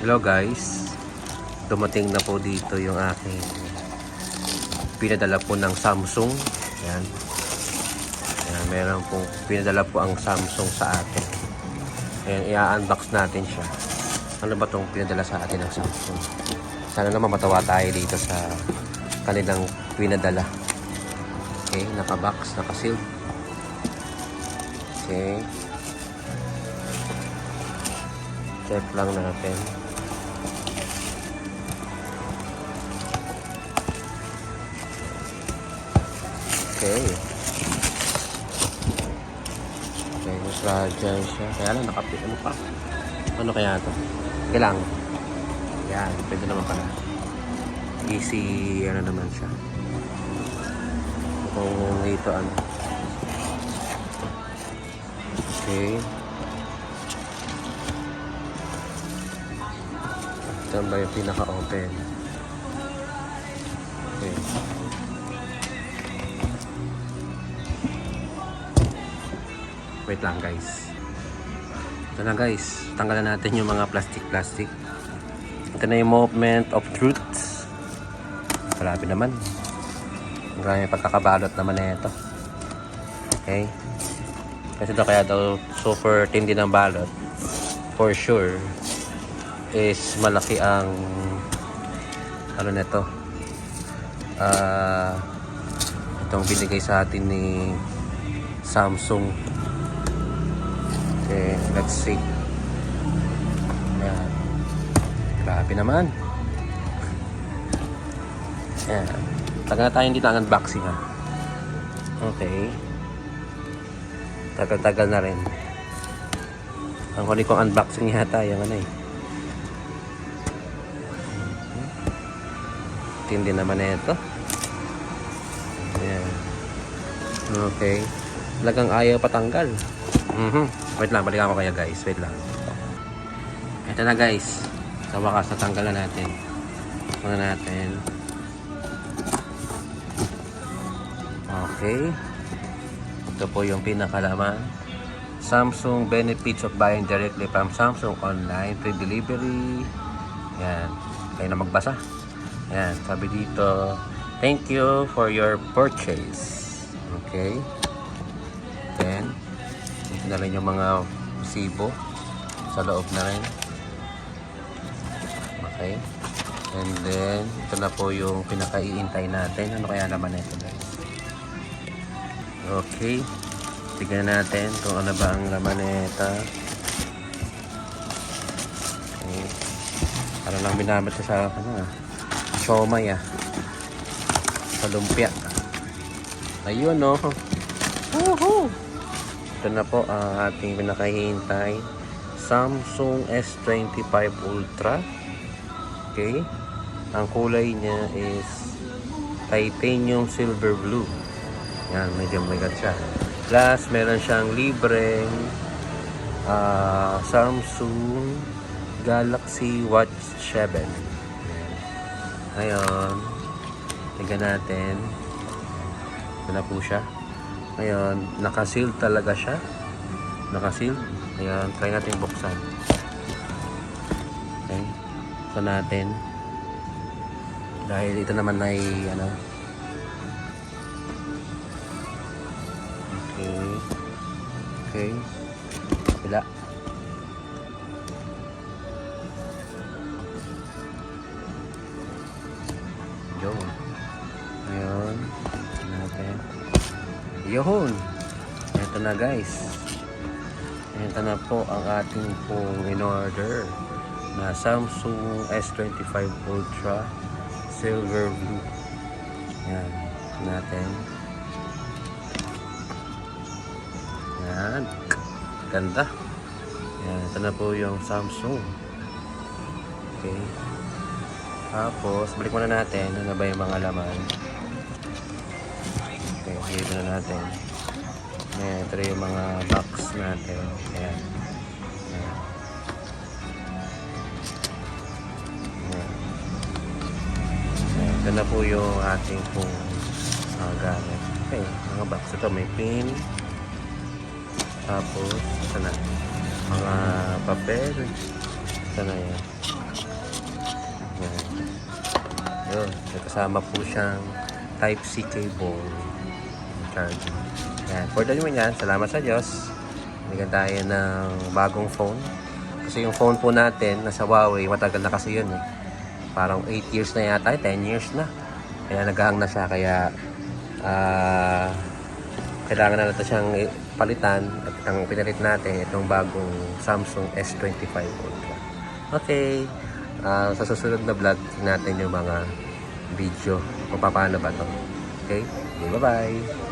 Hello guys, dumating na po dito yung aking pinadala po ng Samsung. Yan. Yan, meron po pinadala po ang Samsung sa atin. Ayan, i-unbox natin siya. Ano ba tong pinadala sa atin ng Samsung? Sana naman matawa tayo dito sa kanilang pinadala. Okay, naka-box, naka-seal. Okay. Check lang natin. Okay. Fragile siya. Kaya lang nakapit. Ano pa? Ano kaya to? Okay lang. Yan, pwede naman pala. Easy, ano naman siya. Kung ito ano. Okay. Ito ba yung pinaka-open? Okay. Wait lang guys. Ito na guys. Tanggalan natin yung mga plastic-plastic. Ito na yung movement of truth. Grabe naman. Grabe pagkakabalot naman na ito. Okay. Kasi ito kaya daw super tindi ng balot. For sure is malaki ang ano nito. Ah itong binigay sa atin ni Samsung. Okay, let's see. Ayan. Grabe naman. Ayan. Tagal na tayo hindi na unboxing ha. Okay. Tagal-tagal na rin. Ang huli kong unboxing yata yung ano eh. Tindi naman na ito. Ayan. Okay. Talagang ayaw patanggal. Mhm. Wait lang, balikan ko kaya guys. Wait lang. Ito na guys. Sa wakas, natanggal na natin. Muna natin. Okay. Ito po yung pinakalaman. Samsung benefits of buying directly from Samsung online. Free delivery. Yan. Kayo na magbasa. Yan. Sabi dito, thank you for your purchase. Okay. Na rin yung mga resibo sa loob na rin. Okay. And then, ito na po yung pinakaiintay natin. Ano kaya naman ito guys? Okay. Tignan natin kung ano ba ang laman nito. Okay. Para lang binabot ko sa ano ah. Siomay ah. Sa lumpia. Ayun no. Woohoo! Ito na po ang ating pinakahihintay. Samsung S25 Ultra. Okay. Ang kulay niya is titanium silver blue. Yan, medyo magat siya. Plus, meron siyang libreng ah, Samsung Galaxy Watch 7. Yan. Ngayon, tignan natin. Ito na po siya. Ngayon, nakaseal talaga siya. Nakaseal. Ngayon, try natin buksan. Okay. Buksan natin. Dahil ito naman ay ano, Okay. Okay. Wala. Yun. Ngayon. tignan Natin. Yun. Ito na guys. Ito na po ang ating pong in-order na Samsung S25 Ultra Silver Blue. Yan. Natin. Yan. Ganda. Yan. Ito na po yung Samsung. Okay. Tapos, balik muna natin. Ano ba yung mga laman? Dito na natin. Ayan, ito yung mga box natin. Ayan. Ayan. Ayan. Ayan. Ito na po yung ating pong uh, gamit. Okay, mga box. Ito may pin. Tapos, ito na. Mga papel. Ito na yan. Yan. Yun, kasama po siyang Type-C cable. Charging. Yan. For the naman yan, salamat sa Diyos. Bigyan tayo ng bagong phone. Kasi yung phone po natin, nasa Huawei, matagal na kasi yun eh. Parang 8 years na yata, 10 years na. Kaya naghahang na siya, kaya ah kailangan na natin siyang palitan at ang pinalit natin itong bagong Samsung S25 Ultra. Okay, ah, sa susunod na vlog natin yung mga video kung paano ba to. Okay bye-bye!